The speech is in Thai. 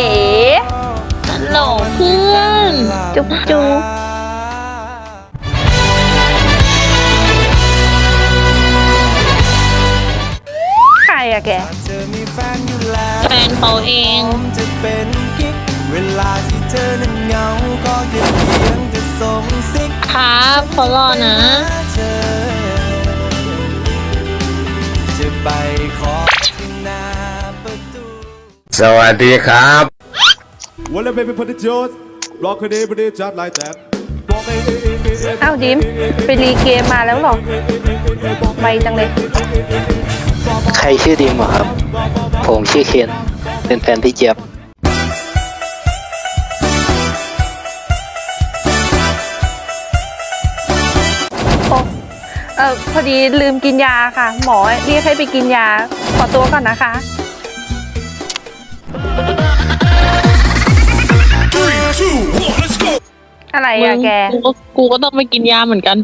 อ๋ฮัลโหลเพื่อนจุ๊บจุ๊บใครอะแกเธอมีแฟนอยู่แล้วแฟนเขาเองผมจะเป็นกิ๊กเวลาที่เธอนั้นเหงาก็แค่เพียงจะส่งซิกครับเขารอนะ เธอจะไปขอที่หน้าประตู สวัสดีครับ Well, let me put it yours. Rock it, put it just like that. Walk it, it, it, it, it. อ้าวดิมไปรีเกมมาแล้วเหรอไวจังเลย ใครชื่อดิมเหรอครับ ผมชื่อเคนเป็นแฟนพี่เจี๊ยบโอ้เออพอดีลืมกินยาค่ะ หมอเรียกให้ไปกินยา ขอตัวก่อนนะคะ อะไรอะแก กูก็กูก็ต้องไปกินยาเหมือนกัน